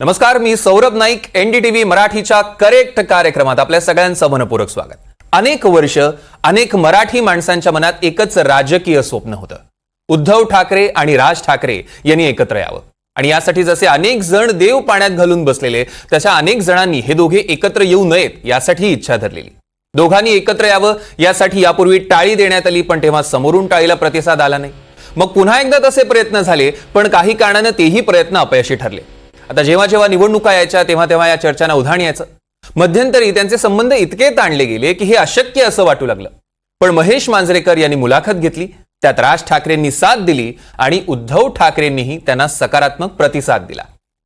नमस्कार मी सौरभ नाईक एनडीटीव्ही मराठीच्या करेक्ट कार्यक्रमात आपल्या सगळ्यांचं मनपूरक स्वागत. अनेक वर्ष अनेक मराठी माणसांच्या मनात एकच राजकीय स्वप्न होतं. उद्धव ठाकरे आणि राज ठाकरे यांनी एकत्र यावं. आणि यासाठी जसे अनेक जण देव पाण्यात घालून बसलेले तशा अनेक जणांनी हे दोघे एकत्र येऊ नयेत यासाठी इच्छा धरलेली. दोघांनी एकत्र यावं यासाठी यापूर्वी टाळी देण्यात आली पण तेव्हा समोरून टाळीला प्रतिसाद आला नाही. मग पुन्हा एकदा तसे प्रयत्न झाले पण काही कारणानं तेही प्रयत्न अपयशी ठरले. आता जेव्हा जेव्हा निवडणुका यायच्या तेव्हा तेव्हा या चर्चांना उधाण यायचं. मध्यंतरी त्यांचे संबंध इतके ताणले गेले की हे अशक्य असं वाटू लागलं. पण महेश मांजरेकर यांनी मुलाखत घेतली त्यात राज ठाकरेंनी साथ दिली आणि उद्धव ठाकरेंनीही त्यांना सकारात्मक प्रतिसाद दिला.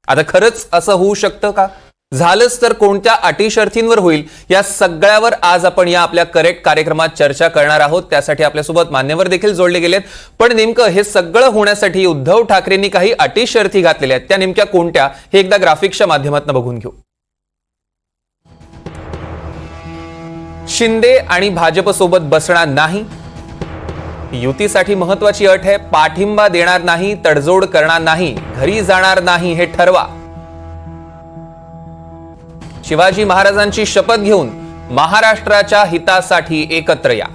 आता खरंच असं होऊ शकतं का? झालंच तर कोणत्या अटी शर्थींवर होईल? या सगळ्यावर आज आपण या आपल्या करेक्ट कार्यक्रमात चर्चा करणार आहोत. त्यासाठी आपल्यासोबत मान्यवर देखील जोडले गेलेत. पण नेमकं हे सगळं होण्यासाठी उद्धव ठाकरेंनी काही अटी शर्थी घातलेल्या आहेत. त्या नेमक्या कोणत्या? हे एकदा ग्राफिक्सच्या माध्यमातून बघून घेऊ. शिंदे आणि भाजपसोबत बसणार नाही. युतीसाठी महत्वाची अट आहे. पाठिंबा देणार नाही तडजोड करणार नाही घरी जाणार नाही हे ठरवा. शिवाजी महाराजांची शपथ घेऊन महाराष्ट्राच्या हितासाठी एकत्र या.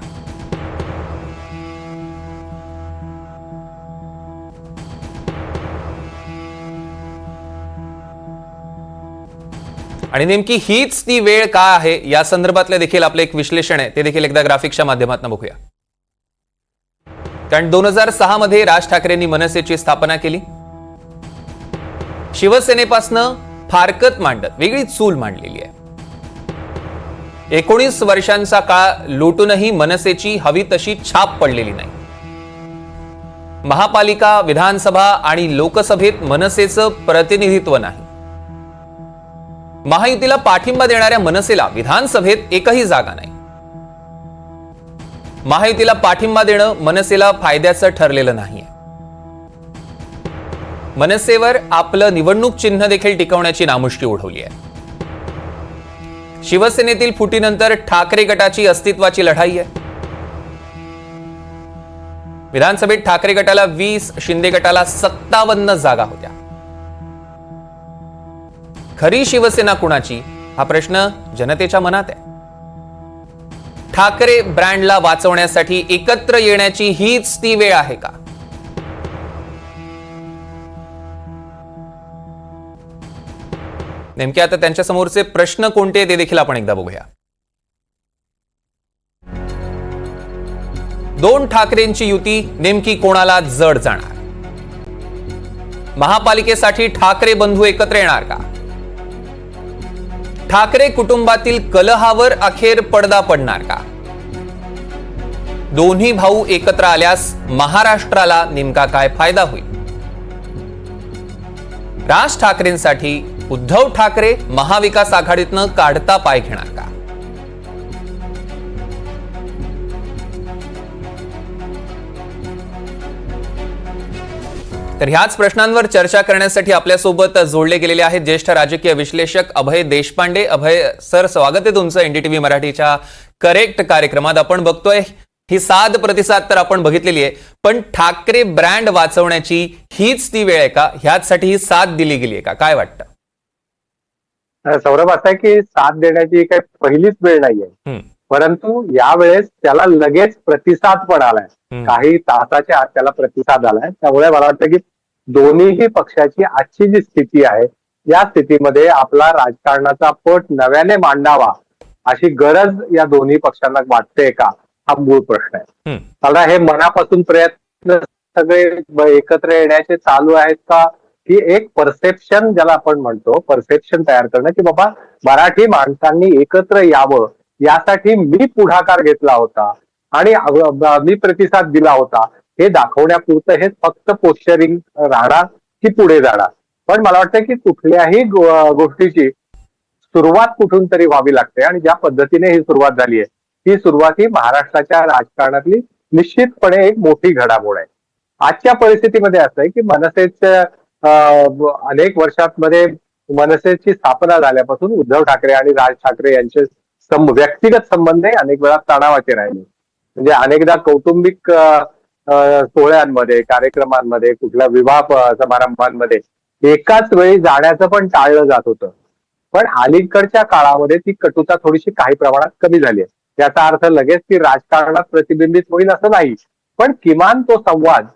आणि नेमकी हीच ती वेळ का आहे या संदर्भातलं देखील आपलं एक विश्लेषण आहे ते देखील एकदा ग्राफिक्सच्या माध्यमातून बघूया. कारण दोन हजार सहा मध्ये राज ठाकरेंनी मनसेची स्थापना केली. शिवसेनेपासनं फारकत मांडत वेगळी चूल मांडलेली आहे. एकोणीस वर्षांचा काळ लोटूनही मनसेची हवी तशी छाप पडलेली नाही. महापालिका विधानसभा आणि लोकसभेत मनसेचं प्रतिनिधित्व नाही. महायुतीला पाठिंबा देणाऱ्या मनसेला विधानसभेत एकही जागा नाही. महायुतीला पाठिंबा देणं मनसेला फायद्याचं ठरलेलं नाहीये. मनसेवर आपलं निवडणूक चिन्ह देखील टिकवण्याची नामुष्की ओढवली आहे. शिवसेनेतील फुटीनंतर ठाकरे गटाची अस्तित्वाची लढाई आहे. विधानसभेत ठाकरे गटाला वीस शिंदे गटाला सत्तावन्न जागा होत्या. खरी शिवसेना कुणाची? हा प्रश्न जनतेच्या मनात आहे. ठाकरे ब्रँडला वाचवण्यासाठी एकत्र येण्याची हीच ती वेळ आहे का? नेमके आता त्यांच्या समोरचे प्रश्न कोणते ते देखील आपण एकदा बघूया. दोन ठाकरेंची युती नेमकी कोणाला जड जाणार? महापालिकेसाठी ठाकरे बंधू एकत्र येणार का? ठाकरे कुटुंबातील कलहावर अखेर पडदा पडणार का? दोन्ही भाऊ एकत्र आल्यास महाराष्ट्राला नेमका काय फायदा होईल? राज ठाकरेंसाठी उद्धव ठाकरे महाविकास आघाडीतनं काढता पाय घेणार का? तर ह्याच प्रश्नांवर चर्चा करण्यासाठी आपल्यासोबत जोडले गेलेले आहेत ज्येष्ठ राजकीय विश्लेषक अभय देशपांडे. अभय सर स्वागत आहे तुमचं एनडीटीव्ही मराठीच्या करेक्ट कार्यक्रमात. आपण बघतोय ही साध प्रतिसाद तर आपण बघितलेली आहे पण ठाकरे ब्रँड वाचवण्याची हीच ती वेळ आहे का? ह्याचसाठी ही साथ दिली गेली आहे का? काय वाटतं? सौरभ असं आहे की साथ देण्याची काही पहिलीच वेळ नाहीये. परंतु यावेळेस त्याला लगेच प्रतिसाद पण आलाय. काही तासाच्या आत त्याला प्रतिसाद आलाय. त्यामुळे मला वाटतं की दोन्हीही पक्षाची आजची जी स्थिती आहे या स्थितीमध्ये आपला राजकारणाचा पट नव्याने मांडावा अशी गरज या दोन्ही पक्षांना वाटते का? हा मूळ प्रश्न आहे. मला हे मनापासून प्रयत्न सगळे एकत्र येण्याचे चालू आहेत का? की एक परसेप्शन ज्याला आपण म्हणतो परसेप्शन तयार करणं की बाबा मराठी माणसांनी एकत्र यावं यासाठी मी पुढाकार घेतला होता आणि मी प्रतिसाद दिला होता. हे दाखवण्यापुरतं हे फक्त पोश्चरिंग राहणार की पुढे जाणार. पण मला वाटतं की कुठल्याही गोष्टीची सुरुवात कुठून तरी व्हावी लागते आणि ज्या पद्धतीने ही सुरुवात झाली आहे ही सुरुवात ही महाराष्ट्राच्या राजकारणातली निश्चितपणे एक मोठी घडामोड आहे. आजच्या परिस्थितीमध्ये असं आहे की मनसेच्या अनेक वर्षांमध्ये मनसेची स्थापना झाल्यापासून उद्धव ठाकरे आणि राज ठाकरे यांचे व्यक्तिगत संबंध अनेक वेळा तणावाचे राहिले. म्हणजे अनेकदा कौटुंबिक सोहळ्यांमध्ये कार्यक्रमांमध्ये कुठल्या विवाह समारंभांमध्ये एकाच वेळी जाण्याचं पण टाळलं जात होतं. पण अलीकडच्या काळामध्ये ती कटुता थोडीशी काही प्रमाणात कमी झाली आहे. याचा अर्थ लगेच ती राजकारणात प्रतिबिंबित होईल असं नाही. पण किमान तो संवाद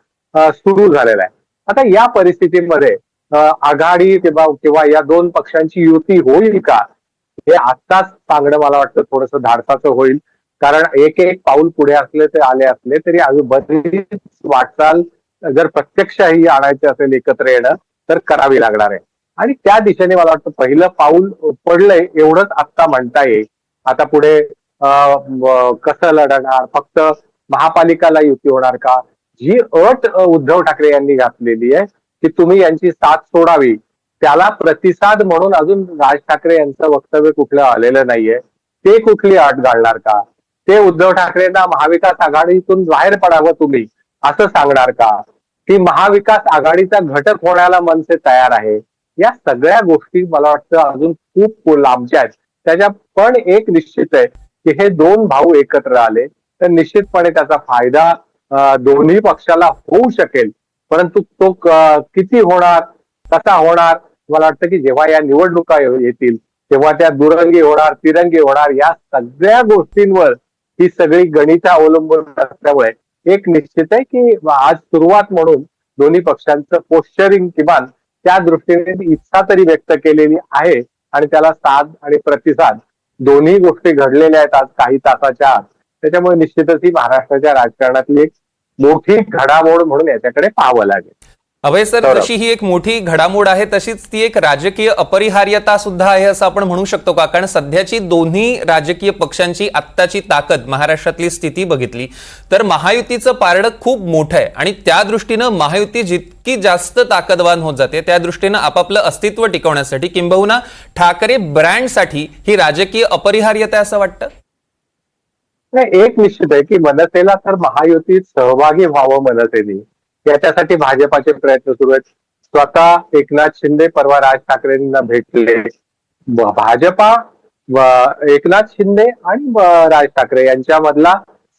सुरू झालेला आहे. आता या परिस्थितीमध्ये आघाडी किंवा किंवा या दोन पक्षांची युती होईल का हे आत्ताच सांगणं मला वाटतं थोडस धाडसाचं होईल. कारण एक एक पाऊल पुढे असले ते आले असले तरी अजून बरीच वाटचाल जर प्रत्यक्षही आणायची असेल एकत्र येणं तर करावी लागणार आहे. आणि त्या दिशेने मला वाटतं पहिलं पाऊल पडलंय एवढंच आत्ता म्हणता येईल. आता पुढे कसं लढणार फक्त महापालिकाला युती होणार का? जी अट उद्धव ठाकरे यांनी घातलेली आहे की तुम्ही यांची साथ सोडावी. त्याला प्रतिसाद म्हणून अजून राज ठाकरे यांचं वक्तव्य कुठलं आलेलं नाहीये. ते कुठली अट घालणार का? ते उद्धव ठाकरेंना महाविकास आघाडीतून बाहेर पडावं तुम्ही असं सांगणार का? की महाविकास आघाडीचा घटक होण्याला मनसे तयार आहे. या सगळ्या गोष्टी मला वाटतं अजून खूप लांबच्या आहेत. त्याच्या पण एक निश्चित आहे की हे दोन भाऊ एकत्र आले तर निश्चितपणे त्याचा फायदा दोन्ही पक्षाला होऊ शकेल. परंतु तो किती होणार कसा होणार मला वाटतं की जेव्हा या निवडणुका येतील तेव्हा त्या दुरंगी होणार तिरंगी होणार या सगळ्या गोष्टींवर ही सगळी गणित अवलंबून असल्यामुळे एक निश्चित आहे की आज सुरुवात म्हणून दोन्ही पक्षांचं पोस्चरिंग किमान त्या दृष्टीने इच्छा तरी व्यक्त केलेली आहे. आणि त्याला साथ आणि प्रतिसाद दोन्ही गोष्टी घडलेल्या आहेत आज काही तासाच्या आत. त्याच्यामुळे निश्चितच ही महाराष्ट्राच्या राजकारणातली एक मोठी घडामोड म्हणून याच्याकडे पाहावं लागेल अभय सर. जशी ही एक मोठी घडामोड आहे तशीच ती एक राजकीय अपरिहार्यता सुद्धा आहे असं आपण म्हणू शकतो का कारण सध्याची दोन्ही राजकीय पक्षांची आत्ताची ताकद महाराष्ट्रातली स्थिती बघितली तर महायुतीचं पारडं खूप मोठं आहे आणि त्या दृष्टीनं महायुती जितकी जास्त ताकदवान होत जाते त्या दृष्टीनं आपापलं अस्तित्व टिकवण्यासाठी किंबहुना ठाकरे ब्रँडसाठी ही राजकीय अपरिहार्यता असं वाटतं नाही एक निश्चित आहे की मनसेला तर महायुतीत सहभागी व्हावं मनसेने. याच्यासाठी भाजपाचे प्रयत्न सुरू आहेत. स्वतः एकनाथ शिंदे परवा राज ठाकरेंना भेटले. भाजपा एकनाथ शिंदे आणि राज ठाकरे यांच्यामधला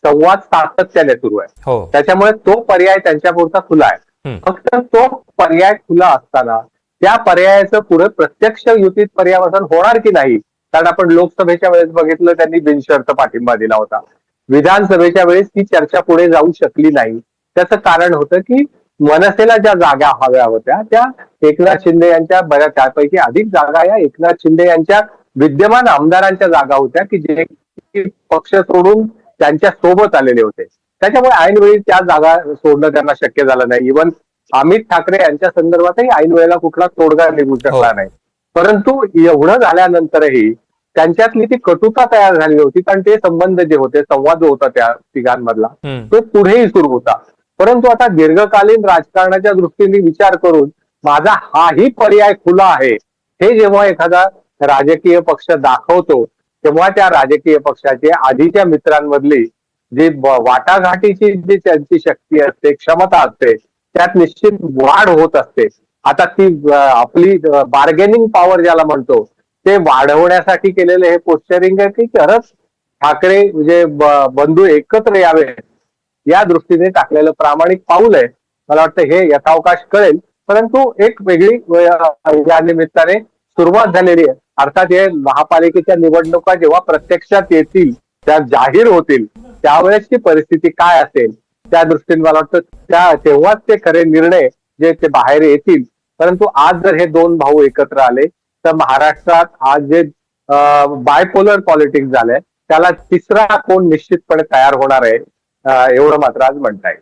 संवाद सातत्याने सुरू आहे. हो. त्याच्यामुळे तो पर्याय त्यांच्यापुरता खुला आहे. फक्त तो पर्याय खुला असताना त्या पर्यायाचं पुढे प्रत्यक्ष युतीत पर्यावसन होणार की नाही कारण आपण लोकसभेच्या वेळेस बघितलं त्यांनी बिनशर्त पाठिंबा दिला होता. विधानसभेच्या वेळेस ती चर्चा पुढे जाऊ शकली नाही. त्याचं कारण होतं की मनसेला ज्या जागा हव्या होत्या त्या एकनाथ शिंदे यांच्या बऱ्याच त्यापैकी अधिक जागा या एकनाथ शिंदे यांच्या विद्यमान आमदारांच्या जागा होत्या की जे पक्ष सोडून त्यांच्यासोबत आलेले होते. त्याच्यामुळे ऐनवेळी त्या जागा सोडणं त्यांना शक्य झालं नाही. इव्हन अमित ठाकरे यांच्या संदर्भातही ऐन वेळेला कुठला तोडगा निघू शकला हो. नाही. परंतु एवढं झाल्यानंतरही त्यांच्यातली ती कटुता तयार झाली होती कारण ते संबंध जे होते संवाद जो होता त्या तिघांमधला. तो पुढेही सुरू होता. परंतु आता दीर्घकालीन राजकारणाच्या दृष्टीने विचार करून माझा हाही पर्याय खुला आहे. हे जेव्हा एखादा राजकीय पक्ष दाखवतो तेव्हा त्या राजकीय पक्षाचे आधीच्या मित्रांमधली जी वाटाघाटीची जी त्यांची शक्ती असते क्षमता असते त्यात निश्चित वाढ होत असते. आता ती आपली बार्गेनिंग पॉवर ज्याला म्हणतो ते वाढवण्यासाठी केलेले हे पोस्चरिंग आहे की खरंच ठाकरे म्हणजे बंधू एकत्र यावे या दृष्टीने टाकलेलं प्रामाणिक पाऊल आहे. मला वाटतं हे यथावकाश कळेल. परंतु एक वेगळी या निमित्ताने सुरुवात झालेली आहे. अर्थात हे महापालिकेच्या निवडणुका जेव्हा प्रत्यक्षात येतील त्या जाहीर होतील त्यावेळेसची परिस्थिती काय असेल त्या दृष्टीने मला वाटतं त्या तेव्हाच ते खरे निर्णय जे ते बाहेर येतील. परंतु आज जर हे दोन भाऊ एकत्र आले तर महाराष्ट्रात आज जे बायपोलर पॉलिटिक्स झालंय त्याला तिसरा कोण निश्चितपणे तयार होणार आहे एवढं मात्र आज म्हणता येईल.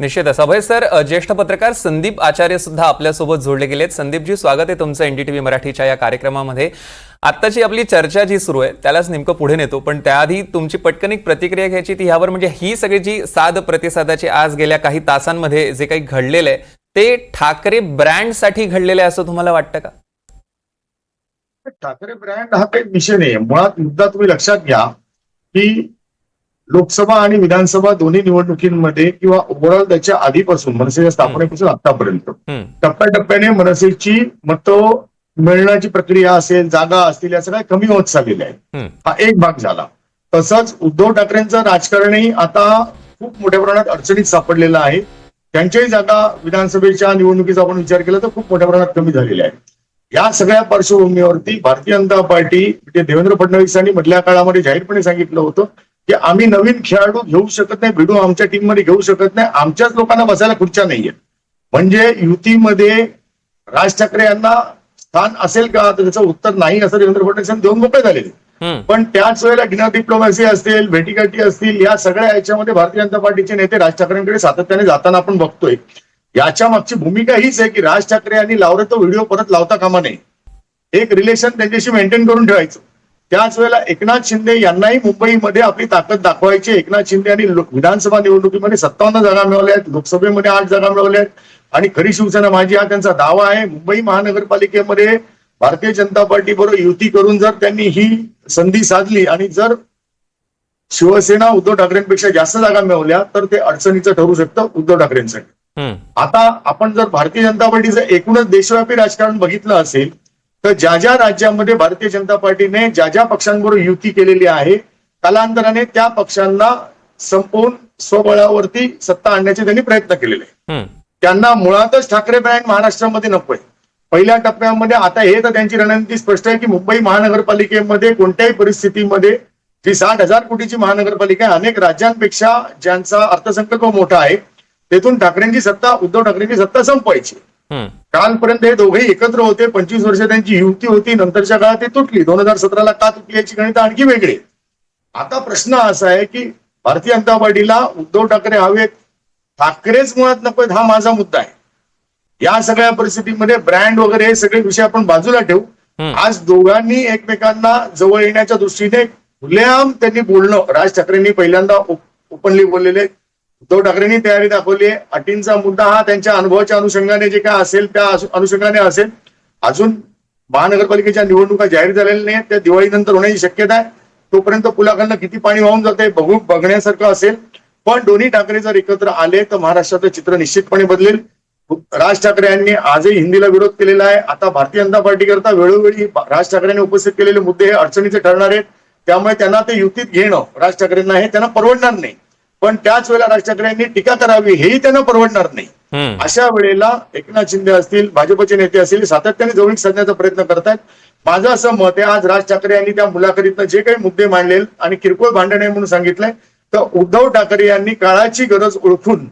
निश्चितच अभय सर ज्येष्ठ पत्रकार संदीप आचार्य सुद्धा आपल्यासोबत जोडले गेलेत. संदीपजी स्वागत आहे तुमचं एनडीटीव्ही मराठीच्या या कार्यक्रमामध्ये. आत्ताची आपली चर्चा जी सुरू आहे त्यालाच नेमकं पुढे नेतो पण त्याआधी तुमची पटकन एक प्रतिक्रिया घ्यायची ती ह्यावर म्हणजे ही सगळी जी साध प्रतिसादाची आज गेल्या काही तासांमध्ये जे काही घडलेलं आहे ते ठाकरे ब्रँडसाठी घडलेलं आहे असं तुम्हाला वाटतं का? ठाकरे ब्रँड हा काही विषय नाही मुळात मुद्दा तुम्ही लक्षात घ्या की लोकसभा आणि विधानसभा दोन्ही निवडणुकींमध्ये किंवा ओव्हरऑल त्याच्या आधीपासून मनसेच्या स्थापनेपासून आतापर्यंत टप्प्याटप्प्याने मनसेची मतं मिळण्याची प्रक्रिया असेल जागा असतील या सगळ्या कमी होत चाललेल्या आहेत. हा एक भाग झाला. तसंच उद्धव ठाकरेंचं राजकारणही आता खूप मोठ्या प्रमाणात अडचणीत सापडलेलं आहे. त्यांच्याही जागा विधानसभेच्या निवडणुकीचा आपण विचार केला तर खूप मोठ्या प्रमाणात कमी झालेल्या आहेत. या सगळ्या पार्श्वभूमीवरती भारतीय जनता पार्टी म्हणजे देवेंद्र फडणवीसांनी मधल्या काळामध्ये जाहीरपणे सांगितलं होतं की आम्ही नवीन खेळाडू घेऊ शकत नाही भिडू आमच्या टीममध्ये घेऊ शकत नाही आमच्याच लोकांना बसायला खुर्च्या नाहीये म्हणजे युतीमध्ये राज ठाकरे यांना स्थान असेल का? तर त्याचं उत्तर नाही असं देवेंद्र फडणवीस देऊन मोकळे झालेले. पण त्याच वेळेला डिनर डिप्लोमॅसी असतील भेटीगाठी असतील या सगळ्या याच्यामध्ये भारतीय जनता पार्टीचे नेते राज ठाकरेंकडे सातत्याने जाताना आपण बघतोय. याच्या मागची भूमिका हीच आहे की राज ठाकरे यांनी लावलं तो व्हिडिओ परत लावता कामा नये. एक रिलेशन त्यांच्याशी मेंटेन करून ठेवायचं. त्याच वेळेला एकनाथ शिंदे यांनाही मुंबईमध्ये आपली ताकद दाखवायची. एकनाथ शिंदे यांनी विधानसभा निवडणुकीमध्ये सत्तावन्न जागा मिळवल्या आहेत. लोकसभेमध्ये आठ जागा मिळवल्या आहेत. आणि खरी शिवसेना माझी हा त्यांचा दावा आहे. मुंबई महानगरपालिकेमध्ये भारतीय जनता पार्टी बरोबर युती करून जर त्यांनी ही संधी साधली आणि जर शिवसेना उद्धव ठाकरेंपेक्षा जास्त जागा मिळवल्या तर ते अडचणीचं ठरू शकतं उद्धव ठाकरेंसाठी. आता आपण जर भारतीय जनता पार्टीचं एकूणच देशव्यापी राजकारण बघितलं असेल तर ज्या ज्या राज्यामध्ये भारतीय जनता पार्टीने ज्या ज्या पक्षांबरोबर युती केलेली आहे कालांतराने त्या पक्षांना संपवून स्वबळावरती सत्ता आणण्याचे त्यांनी प्रयत्न केलेले. त्यांना मुळातच ठाकरे ब्रँड महाराष्ट्रामध्ये नकोय पहिल्या टप्प्यामध्ये आता हे तर त्यांची रणनीती स्पष्ट आहे की मुंबई महानगरपालिकेमध्ये कोणत्याही परिस्थितीमध्ये जी साठ हजार कोटीची महानगरपालिका आहे अनेक राज्यांपेक्षा ज्यांचा अर्थसंकल्प मोठा आहे तेथून ठाकरेंची सत्ता उद्धव ठाकरेंची सत्ता संपवायची. कालपर्यंत हे दोघेही एकत्र होते पंचवीस वर्ष त्यांची युती होती नंतरच्या काळात ती तुटली दोन हजार सतराला का तुटली याची गणित आणखी वेगळी. आता प्रश्न असा आहे की भारतीय जनता पार्टीला उद्धव ठाकरे हवेत ठाकरेच मुळात नकोत हा माझा मुद्दा आहे या सगळ्या परिस्थितीमध्ये ब्रँड वगैरे हे सगळे विषय आपण बाजूला ठेवू. आज दोघांनी एकमेकांना जवळ येण्याच्या दृष्टीने खुलेआम त्यांनी बोलणं. राज ठाकरेंनी पहिल्यांदा ओपनली बोललेले. उद्धव ठाकरेंनी तयारी दाखवली आहे. अटींचा मुद्दा हा त्यांच्या अनुभवाच्या अनुषंगाने जे काय असेल त्या अनुषंगाने असेल. अजून महानगरपालिकेच्या निवडणुका जाहीर झालेल्या नाहीत त्या दिवाळीनंतर होण्याची शक्यता आहे. तोपर्यंत पुलाखालनं किती पाणी वाहून जाते बघू बघण्यासारखं असेल. पण दोन्ही ठाकरे जर एकत्र आले तर महाराष्ट्राचं चित्र निश्चितपणे बदलेल. राज ठाकरे यांनी आजही हिंदीला विरोध केलेला आहे. आता भारतीय जनता पार्टी करता वेळोवेळी राज ठाकरेंनी उपस्थित केलेले मुद्दे हे अडचणीचे ठरणार आहेत. त्यामुळे त्यांना ते युतीत घेणं राज ठाकरेंना हे त्यांना परवडणार नाही. पण त्याच वेळेला राज ठाकरे यांनी टीका करावी हेही त्यांना परवडणार नाही. अशा वेळेला एकनाथ शिंदे असतील भाजपचे नेते असतील सातत्याने जवळीक साधण्याचा प्रयत्न करतायत. माझं असं मत आहे आज राज ठाकरे यांनी त्या मुलाखतीतनं जे काही मुद्दे मांडले आणि किरकोळ भांडण आहे म्हणून सांगितलंय तर उद्धव ठाकरे यांनी काळाची गरज ओळखून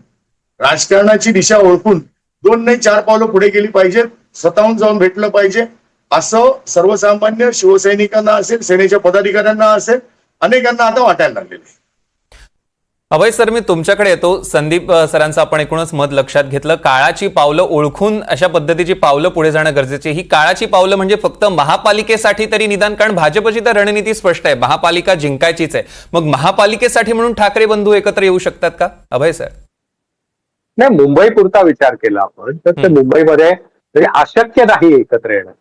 राजकारणाची दिशा ओळखून दोन नाही चार पावलं पुढे गेली पाहिजेत स्वतःहून जाऊन भेटलं पाहिजे. असं सर्वसामान्य शिवसैनिकांना असेल सेनेच्या पदाधिकाऱ्यांना असेल अनेकांना आता वाटायला लागलेलं आहे. अभय सर मी तुमच्याकडे येतो. संदीप सरांचं आपण एकूणच मत लक्षात घेतलं. काळाची पावलं ओळखून अशा पद्धतीची पावलं पुढे जाणं गरजेची. ही काळाची पावलं म्हणजे फक्त महापालिकेसाठी तरी निदान कारण भाजपची तर रणनीती स्पष्ट आहे. महापालिका जिंकायचीच आहे. मग महापालिकेसाठी म्हणून ठाकरे बंधू एकत्र येऊ शकतात का? अभय सर. नाही मुंबई पुरता विचार केला आपण तर ते. मुंबईमध्ये तरी अशक्य नाही एकत्र येणं.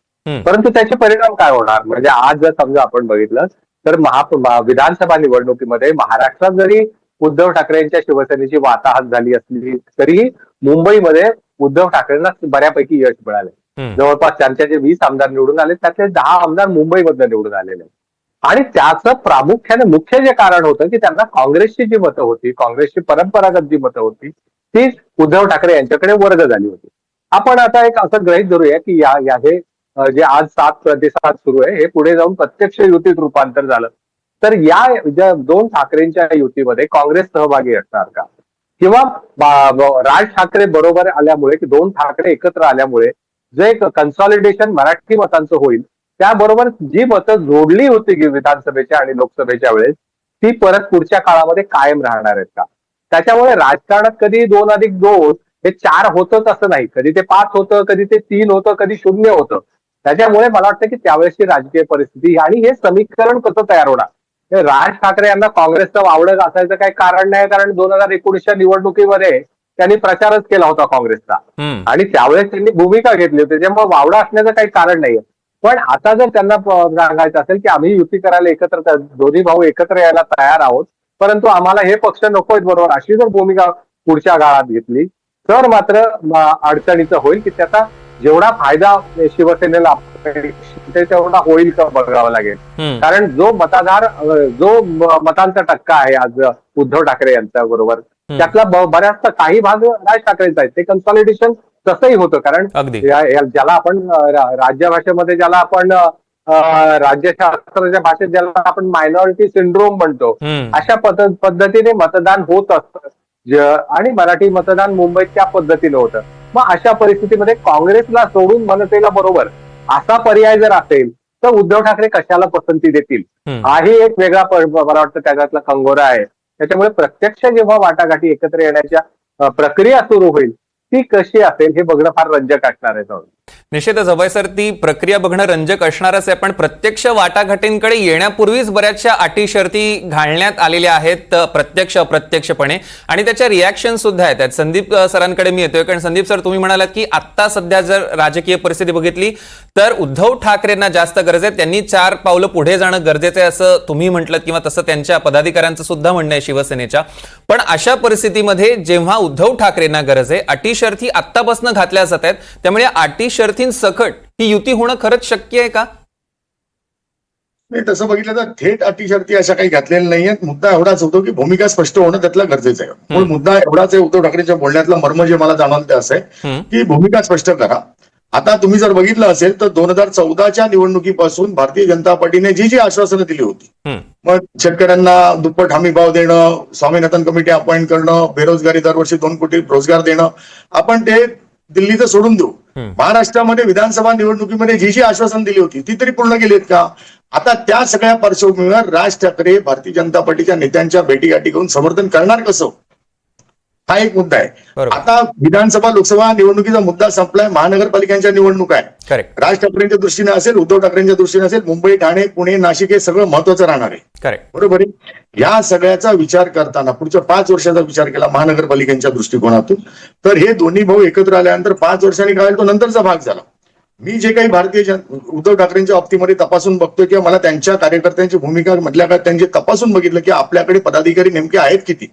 परंतु त्याचे परिणाम काय होणार म्हणजे आज जर समजा आपण बघितलं तर महा विधानसभा निवडणुकीमध्ये महाराष्ट्रात जरी उद्धव ठाकरेंच्या शिवसेनेची वाताहत झाली असली तरीही मुंबईमध्ये उद्धव ठाकरेंना बऱ्यापैकी यश मिळाले. जवळपास त्यांच्या जे वीस आमदार निवडून आले त्यातले दहा आमदार मुंबईमधनं निवडून आलेले. आणि त्याचं प्रामुख्याने मुख्य जे कारण होतं की त्यांना काँग्रेसची जी मतं होती काँग्रेसची परंपरागत जी मतं होती ती उद्धव ठाकरे यांच्याकडे वर्ग झाली होती. आपण आता एक असं ग्रहित धरूया की या या हे जे आज सात प्रतिसाद सुरू आहे हे पुढे जाऊन प्रत्यक्ष युतीत रूपांतर झालं. तर या ज्या दोन ठाकरेंच्या युतीमध्ये काँग्रेस सहभागी असणार का? किंवा राज ठाकरे बरोबर आल्यामुळे की दोन ठाकरे एकत्र आल्यामुळे जे कन्सॉलिडेशन मराठी मतांचं होईल त्याबरोबर जी मतं जोडली होती की विधानसभेच्या आणि लोकसभेच्या वेळेस ती परत पुढच्या काळामध्ये कायम राहणार आहेत का? त्याच्यामुळे राजकारणात कधी दोन अधिक दोन हे चार होतच असं नाही. कधी ते पाच होतं कधी ते तीन होतं कधी शून्य होतं. त्याच्यामुळे मला वाटतं की त्यावेळेसची राजकीय परिस्थिती आणि हे समीकरण कसं तयार होणार? राज ठाकरे यांना काँग्रेसचं वावडं असायचं काही कारण नाही कारण दोन हजार एकोणीसच्या निवडणुकीमध्ये त्यांनी प्रचारच केला होता काँग्रेसचा. आणि त्यावेळेस त्यांनी भूमिका घेतली होती त्याच्यामुळे वावडा असण्याचं काही कारण नाहीये. पण आता जर त्यांना सांगायचं असेल की आम्ही युती करायला एकत्र दोन्ही भाऊ एकत्र यायला तयार आहोत. परंतु आम्हाला हे पक्ष नकोत बरोबर. अशी जर भूमिका पुढच्या काळात घेतली तर मात्र अडचणीचं होईल की त्याचा जेवढा फायदा शिवसेनेला तेवढा होईल का बघावं लागेल. कारण जो मतदार जो मतांचा टक्का आहे आज उद्धव ठाकरे यांच्या बरोबर. त्यातला बऱ्याचसा काही भाग राज ठाकरेंचा आहे. ते कन्सॉलिडेशन तसंही होतं. कारण ज्याला आपण अ, रा- राज्यभाषेमध्ये ज्याला आपण राज्यशास्त्राच्या भाषेत ज्याला आपण मायनॉरिटी सिंड्रोम म्हणतो. अशा पद्ध- पद्धतीने मतदान होत असतं. ज- आणि मराठी मतदान मुंबईत त्या पद्धतीनं होतं. मग अशा परिस्थितीमध्ये काँग्रेसला सोडून मनसेला बरोबर असा पर्याय जर असेल तर उद्धव ठाकरे कशाला पसंती देतील. हाही एक वेगळा मला वाटतं त्याच्यातला कंगोरा आहे. त्याच्यामुळे प्रत्यक्ष जेव्हा वाटाघाटी एकत्र येण्याच्या प्रक्रिया सुरू होईल ती कशी असेल हे बघणं फार रंजक असणार आहे. निश्चितच अभय सर ती प्रक्रिया बघणं रंजक असणारच आहे पण प्रत्यक्ष वाटाघाटींकडे येण्यापूर्वीच बऱ्याचशा अटी शर्ती घालण्यात आलेल्या आहेत प्रत्यक्ष अप्रत्यक्षपणे. आणि त्याच्या रिॲक्शन सुद्धा आहेत. त्यात संदीप सरांकडे मी येतोय कारण संदीप सर तुम्ही म्हणालात की आत्ता सध्या जर राजकीय परिस्थिती बघितली तर उद्धव ठाकरेंना जास्त गरज आहे. त्यांनी चार पावलं पुढे जाणं गरजेचं आहे असं तुम्ही म्हटलं किंवा तसं त्यांच्या पदाधिकाऱ्यांचं सुद्धा म्हणणं आहे शिवसेनेच्या. पण अशा परिस्थितीमध्ये जेव्हा उद्धव ठाकरेंना गरज आहे अटी शर्थी आत्तापासून घातल्या जात आहेत त्यामुळे अटी शर्थींसकट ही युती होणं खरंच शक्य आहे का? नाही तसं बघितलं तर थेट अटी शर्ती अशा काही घातलेल्या नाहीयेत. मुद्दा एवढाच होतो की भूमिका स्पष्ट होणं त्यातला गरजेचं आहे. मूळ मुद्दा एवढाच आहे उद्धव ठाकरेंच्या बोलण्यातलं मर्म जे मला जाणवलं ते असं आहे. की भूमिका स्पष्ट करा. आता तुम्ही जर बघितलं असेल तर दोन हजार चौदाच्या निवडणुकीपासून भारतीय जनता पार्टीने जी जी आश्वासनं दिली होती. मग शेतकऱ्यांना दुप्पट हमी भाव देणं स्वामीनाथन कमिटी अपॉइंट करणं बेरोजगारी दरवर्षी दोन कोटी रोजगार देणं आपण ते दिल्लीचं सोडून देऊ. महाराष्ट्रामध्ये विधानसभा निवडणुकीमध्ये जी जी आश्वासन दिली होती ती तरी पूर्ण केली आहेत का? आता त्या सगळ्या पार्श्वभूमीवर राज ठाकरे भारतीय जनता पार्टीच्या नेत्यांच्या भेटीगाठी करून समर्थन करणार कसं? हा एक मुद्दा आहे. आता विधानसभा लोकसभा निवडणुकीचा मुद्दा संपलाय महानगरपालिकांच्या निवडणुका आहे. राज ठाकरेंच्या दृष्टीने असेल उद्धव ठाकरेंच्या दृष्टीने असेल मुंबई ठाणे पुणे नाशिक हे सगळं महत्वाचं राहणार आहे. बरोबर आहे? या सगळ्याचा विचार करताना पुढच्या पाच वर्षाचा विचार केला महानगरपालिकांच्या दृष्टिकोनातून तर हे दोन्ही भाऊ एकत्र आल्यानंतर पाच वर्षांनी काय तो नंतरचा भाग झाला. मी जे काही भारतीय जन उद्धव ठाकरेंच्या बाबतीमध्ये तपासून बघतोय किंवा मला त्यांच्या कार्यकर्त्यांची भूमिका मधल्या काळात त्यांचे तपासून बघितलं की आपल्याकडे पदाधिकारी नेमके आहेत किती.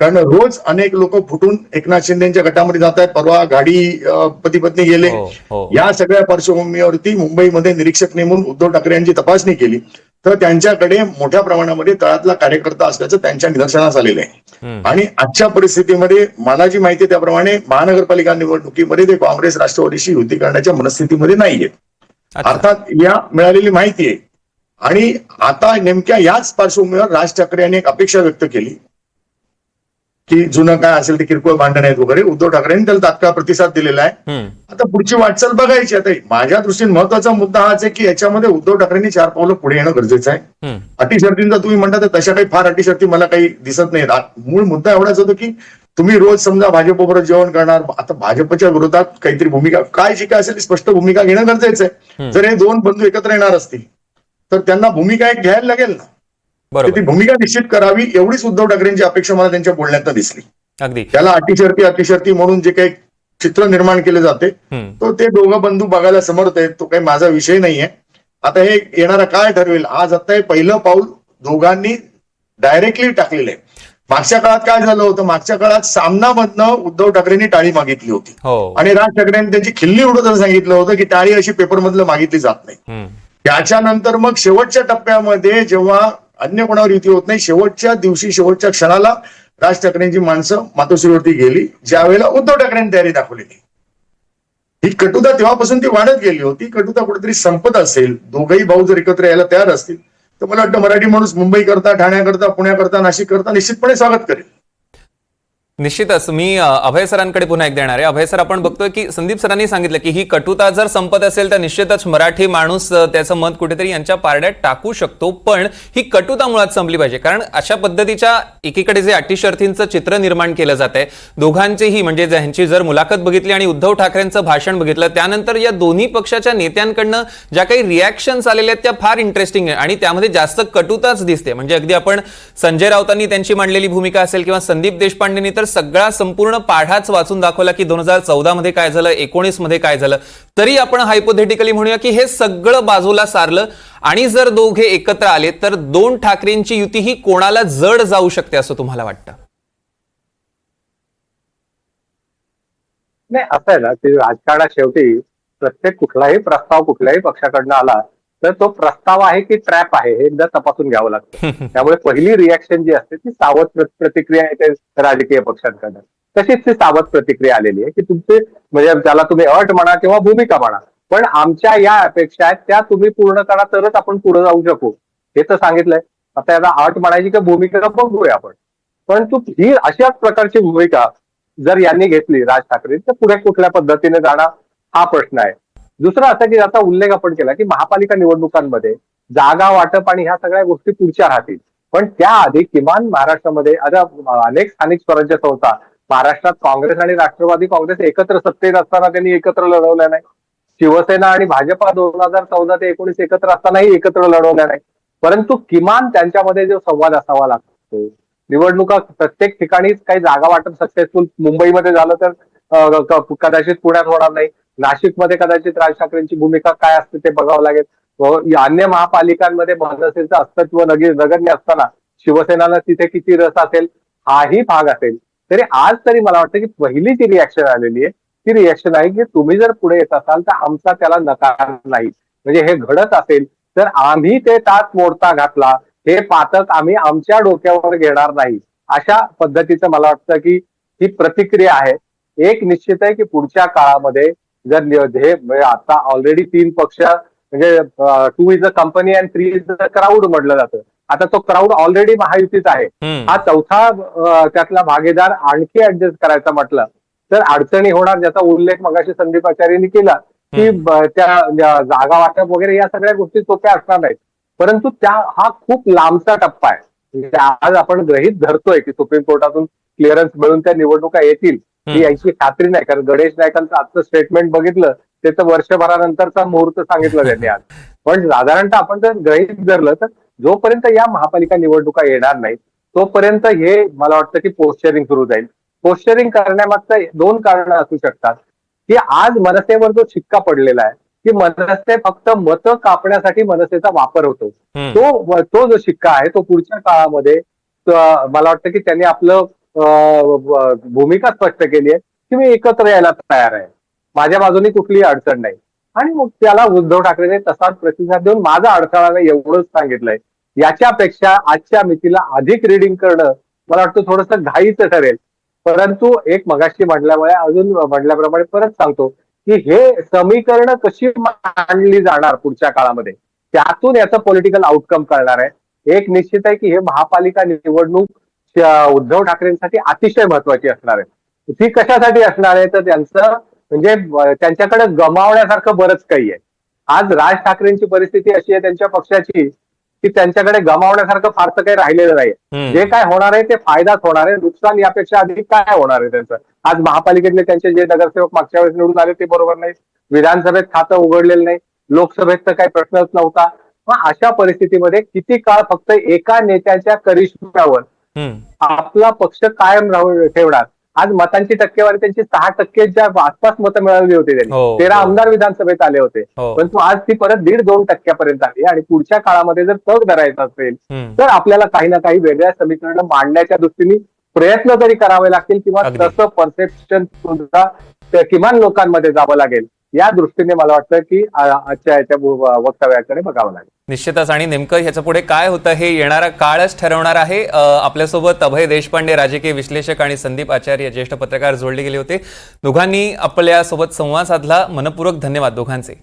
कारण रोज अनेक लोक फुटून एकनाथ शिंदेच्या गटामध्ये जात आहेत परवा गाडी पती पत्नी गेले. हो हो. या सगळ्या पार्श्वभूमीवरती मुंबईमध्ये निरीक्षक नेमून उद्धव ठाकरे यांची तपासणी केली. तर त्यांच्याकडे मोठ्या प्रमाणामध्ये तळातला कार्यकर्ता असल्याचं त्यांच्या निदर्शनास आलेलं आहे. आणि आजच्या परिस्थितीमध्ये मला जी माहिती त्याप्रमाणे महानगरपालिका निवडणुकीमध्ये ते काँग्रेस राष्ट्रवादीशी युती करण्याच्या मनस्थितीमध्ये नाहीये. अर्थात या मिळालेली माहिती आहे आणि आता नेमक्या याच पार्श्वभूमीवर राज ठाकरे यांनी एक अपेक्षा व्यक्त केली की जुनं काय असेल ते किरकोळ भांडण आहेत वगैरे. उद्धव ठाकरेंनी त्याला तात्काळ प्रतिसाद दिलेला आहे. आता पुढची वाटचाल बघायची. आता माझ्या दृष्टीने महत्त्वाचा मुद्दा हाच आहे की याच्यामध्ये उद्धव ठाकरेंनी चार पावलं पुढे येणं गरजेचं आहे. अटी शर्तींचा तुम्ही म्हणता तर तशा काही फार अटी शर्ती मला काही दिसत नाहीत. आ- मूळ मुद्दा एवढाच होतो की तुम्ही रोज समजा भाजपबरोबर जेवण करणार आता भाजपच्या विरोधात काहीतरी भूमिका काय जी काय असेल ती स्पष्ट भूमिका घेणं गरजेचं आहे. जर हे दोन बंधू एकत्र येणार असतील तर त्यांना भूमिका एक घ्यायला लागेल ना? ती भूमिका निश्चित करावी एवढीच उद्धव ठाकरेंची अपेक्षा मला त्यांच्या बोलण्यात दिसली. अगदी. त्याला अटी शर्ती अटी शर्ती म्हणून जे काही चित्र निर्माण केले जाते. तो ते दोघं बंधू बघायला समर्थ आहेत. तो काही माझा विषय नाहीये. आता हे येणारा काय ठरवेल? आज आता हे पहिलं पाऊल दोघांनी डायरेक्टली टाकलेलं आहे. मागच्या काळात काय झालं होतं? मागच्या काळात सामनामधनं उद्धव ठाकरेंनी टाळी मागितली होती. हो. आणि राज ठाकरेंनी त्यांची खिल्ली उडवताना सांगितलं होतं की टाळी अशी पेपरमधलं मागितली जात नाही. त्याच्यानंतर मग शेवटच्या टप्प्यामध्ये जेव्हा अन्य कोणावर युती होत नाही शेवटच्या दिवशी शेवटच्या क्षणाला राज ठाकरेंची माणसं मातोश्रीवरती गेली ज्या वेळेला उद्धव ठाकरेंनी तयारी दाखवलेली ही कटुता तेव्हापासून ती वाढत गेली होती. कटुता कुठेतरी संपत असेल दोघही भाऊ जर एकत्र यायला तयार असतील तर मला वाटतं मराठी माणूस मुंबई करता ठाण्याकरता पुण्याकरता नाशिक करता निश्चितपणे स्वागत करेल. निश्चितच मी अभय सरांकडे पुन्हा एक देणार आहे. अभय सर आपण बघतोय की संदीप सरांनी सांगितलं की ही कटुता जर संपत असेल तर निश्चितच मराठी माणूस त्याचं मत कुठेतरी यांच्या पारड्यात टाकू शकतो. पण ही कटुता मुळात संपली पाहिजे. कारण अशा पद्धतीच्या एकीकडे जे अटीशर्थींचं चित्र निर्माण केलं जात आहे दोघांचेही म्हणजे ज्यांची जर मुलाखत बघितली आणि उद्धव ठाकरेंचं भाषण बघितलं त्यानंतर या दोन्ही पक्षाच्या नेत्यांकडनं ज्या काही रिॲक्शन्स आलेल्या आहेत त्या फार इंटरेस्टिंग आहे. आणि त्यामध्ये जास्त कटुताच दिसते. म्हणजे अगदी आपण संजय राऊतांनी त्यांची मांडलेली भूमिका असेल किंवा संदीप देशपांडेंनी तर सगळा संपूर्ण पाढाच वाचून दाखवला की दोन हजार चौदा मध्ये काय झालं एकोणीसमध्ये काय झालं. तरी आपण हायपोथेटिकली म्हणूया की हे सगळं बाजूला सारलं आणि जर दोघे एकत्र आले तर दोन ठाकरेंची युती ही कोणाला जड जाऊ शकते असं तुम्हाला वाटतं? नाही असं आहे ना की राजकारणात शेवटी प्रत्येक कुठलाही प्रस्ताव कुठल्याही पक्षाकडनं आला तर तो प्रस्ताव आहे की ट्रॅप आहे हे एकदा तपासून घ्यावं लागतं. त्यामुळे पहिली रिॲक्शन जी असते ती सावध प्र- प्रतिक्रिया आहे राजकीय पक्षांकडनं. तशीच ती सावध प्रतिक्रिया आलेली आहे की तुमचे म्हणजे त्याला तुम्ही अट म्हणा किंवा भूमिका म्हणा पण आमच्या या अपेक्षा आहेत त्या तुम्ही पूर्ण करा तरच आपण पुढे जाऊ शकू. हे तर सांगितलंय. आता याला अट म्हणायची का भूमिका बघूया आपण. परंतु ही अशाच प्रकारची भूमिका जर यांनी घेतली राज ठाकरे तर पुढे कुठल्या पद्धतीने जाणार? हा प्रश्न आहे. दुसरं असं की आता उल्लेख आपण केला की महापालिका निवडणुकांमध्ये जागा वाटप आणि ह्या सगळ्या गोष्टी पुढच्या राहतील. पण त्याआधी किमान महाराष्ट्रामध्ये आता अनेक स्थानिक स्वराज्य संस्था महाराष्ट्रात काँग्रेस आणि राष्ट्रवादी काँग्रेस एकत्र सत्तेत असताना त्यांनी एकत्र लढवल्या नाही शिवसेना आणि भाजपा दोन हजार चौदा ते एकोणीस एकत्र असतानाही एकत्र लढवल्या नाही परंतु किमान त्यांच्यामध्ये जो संवाद असावा लागतो. निवडणुका प्रत्येक ठिकाणीच काही जागा वाटप सक्सेसफुल मुंबईमध्ये झालं तर कदाचित पुण्यात होणार नाही. नाशिकमध्ये कदाचित राज ठाकरेंची भूमिका काय असते ते बघावं लागेल. अन्य महापालिकांमध्ये मनसेचं अस्तित्व नगे नगण्य असताना शिवसेनाला तिथे किती रस असेल हाही भाग असेल. तरी आज तरी मला वाटतं की पहिली जी रिॲक्शन आलेली आहे ती रिॲक्शन आहे की तुम्ही जर पुढे येत असाल तर आमचा त्याला नकार नाही. म्हणजे हे घडत असेल तर आम्ही ते तात मोडता घातला हे पातक आम्ही आमच्या डोक्यावर घेणार नाही. अशा पद्धतीचं मला वाटतं की ही प्रतिक्रिया आहे. एक निश्चित आहे की पुढच्या काळामध्ये जर हे म्हणजे आता ऑलरेडी तीन पक्ष म्हणजे two is a company and three is a crowd म्हटलं जातं. आता तो क्राऊड ऑलरेडी महायुतीचा आहे. हा चौथा त्यातला भागीदार आणखी ऍडजस्ट करायचा म्हटलं तर अडचणी होणार ज्याचा उल्लेख मगाशी संदीप आचार्यांनी केला की त्या जागा वाटप वगैरे या सगळ्या गोष्टी सोप्या असणार नाहीत. परंतु त्या हा खूप लांबचा टप्पा आहे. म्हणजे आज आपण ग्रहित धरतोय की सुप्रीम कोर्टातून क्लिअरन्स मिळून त्या निवडणुका येतील. ही यांची खात्री नाही. कारण गणेश नायकांचं आजचं स्टेटमेंट बघितलं ते तर वर्षभरानंतरचा मुहूर्त सांगितलं त्यांनी आज. पण साधारणतः आपण जर गृहीत धरलं तर जोपर्यंत या महापालिका निवडणुका येणार नाहीत तोपर्यंत हे मला वाटतं की पोस्चरिंग सुरू जाईल. पोस्चरिंग करण्यामागचं दोन कारणं असू शकतात. की आज मनसेवर जो शिक्का पडलेला आहे की मनसे फक्त मतं कापण्यासाठी मनसेचा वापर होतो. तो तो जो शिक्का आहे तो पुढच्या काळामध्ये मला वाटतं की त्यांनी आपलं भूमिका स्पष्ट केली आहे. की मी एकत्र यायला तयार आहे. माझ्या बाजूने कुठलीही अडचण नाही. आणि मग त्याला उद्धव ठाकरेने तसाच प्रतिसाद देऊन माझा अडथळा एवढंच सांगितलंय. याच्यापेक्षा आजच्या मितीला अधिक रिडिंग करणं मला वाटतं थोडंसं घाईचं ठरेल. परंतु एक मगाशी म्हटल्यामुळे अजून म्हटल्याप्रमाणे परत सांगतो की हे समीकरण कशी मांडली जाणार पुढच्या काळामध्ये? त्यातून याचं पॉलिटिकल आउटकम कळणार आहे. एक निश्चित आहे की हे महापालिका निवडणूक उद्धव ठाकरेंसाठी अतिशय महत्वाची असणार आहे. ती कशासाठी असणार आहे? तर त्यांचं म्हणजे त्यांच्याकडे गमावण्यासारखं बरंच काही आहे. आज राज ठाकरेंची परिस्थिती अशी आहे त्यांच्या पक्षाची की त्यांच्याकडे गमावण्यासारखं फारसं काही राहिलेलं नाही. जे काय होणार आहे ते फायदाच होणार आहे. नुकसान यापेक्षा अधिक काय होणार आहे त्यांचं? आज महापालिकेतले त्यांचे जे नगरसेवक मागच्या वेळेस निवडून आले ते बरोबर नाही विधानसभेत खातं उघडलेलं नाही. लोकसभेत तर काही प्रश्नच नव्हता. मग अशा परिस्थितीमध्ये किती काळ फक्त एका नेत्याच्या करिश्म्यावर हम्म. आपला पक्ष कायम राहू ठेवणार आज मतांची टक्केवारी त्यांची सहा टक्केच्या आसपास मतं मिळवली होती हो, त्यांनी तेरा हो. आमदार विधानसभेत आले होते हो. परंतु आज ती परत दीड दोन टक्क्यापर्यंत आली आणि पुढच्या काळामध्ये जर तग धरायचा असेल. तर आपल्याला काही ना काही वेगळ्या समीकरण मांडण्याच्या दृष्टीने प्रयत्न तरी करावे लागतील किंवा. तसं परसेप्शन सुद्धा किमान लोकांमध्ये जावं लागेल या दृष्टीने मला वाटतं की आजच्या याच्या वक्तव्याकडे बघावं लागेल. निश्चितच. आणि नेमकं ह्याच्या पुढे काय होतं हे येणारा काळच ठरवणार आहे. आपल्यासोबत अभय देशपांडे राजकीय विश्लेषक आणि संदीप आचार्य ज्येष्ठ पत्रकार जोडले गेले होते. दोघांनी आपल्यासोबत संवाद साधला. मनपूर्वक धन्यवाद दोघांचे.